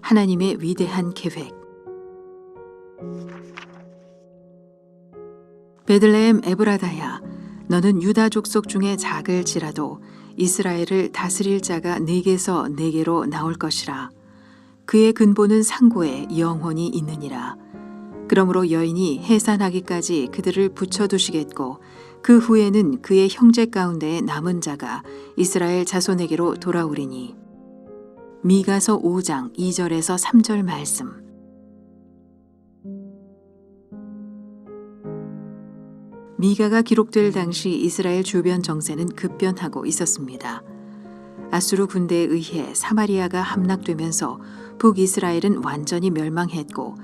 하나님의 위대한 계획. 베들레헴 에브라다야, 너는 유다 족속 중에 작을지라도 이스라엘을 다스릴 자가 네게서 네게로 나올 것이라. 그의 근본은 상고에 영원히 있느니라. 그러므로 여인이 해산하기까지 그들을 붙여 두시겠고 그 후에는 그의 형제 가운데 남은 자가 이스라엘 자손에게로 돌아오리니. 미가서 5장 2절에서 3절 말씀. 미가가 기록될 당시 이스라엘 주변 정세는 급변하고 있었습니다. 아수르 군대에 의해 사마리아가 함락되면서 북이스라엘은 완전히 멸망했고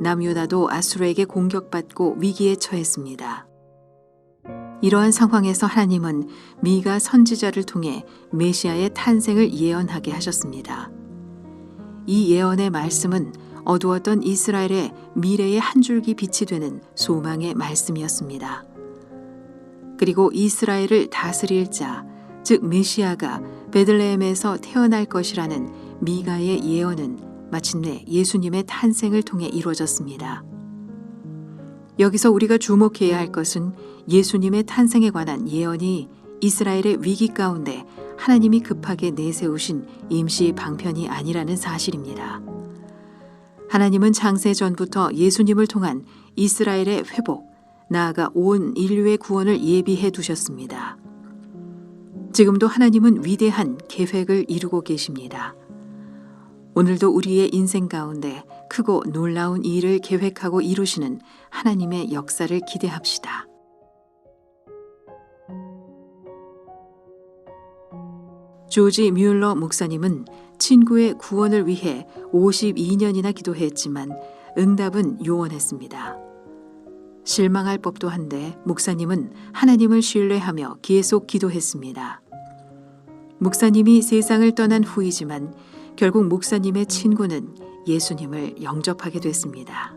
남유다도 아수르에게 공격받고 위기에 처했습니다. 이러한 상황에서 하나님은 미가 선지자를 통해 메시아의 탄생을 예언하게 하셨습니다. 이 예언의 말씀은 어두웠던 이스라엘의 미래의 한 줄기 빛이 되는 소망의 말씀이었습니다. 그리고 이스라엘을 다스릴 자, 즉 메시아가 베들레헴에서 태어날 것이라는 미가의 예언은 마침내 예수님의 탄생을 통해 이루어졌습니다. 여기서 우리가 주목해야 할 것은 예수님의 탄생에 관한 예언이 이스라엘의 위기 가운데 하나님이 급하게 내세우신 임시 방편이 아니라는 사실입니다. 하나님은 창세 전부터 예수님을 통한 이스라엘의 회복, 나아가 온 인류의 구원을 예비해 두셨습니다. 지금도 하나님은 위대한 계획을 이루고 계십니다. 오늘도 우리의 인생 가운데 크고 놀라운 일을 계획하고 이루시는 하나님의 역사를 기대합시다. 조지 뮬러 목사님은 친구의 구원을 위해 52년이나 기도했지만 응답은 요원했습니다. 실망할 법도 한데 목사님은 하나님을 신뢰하며 계속 기도했습니다. 목사님이 세상을 떠난 후이지만 결국 목사님의 친구는 예수님을 영접하게 됐습니다.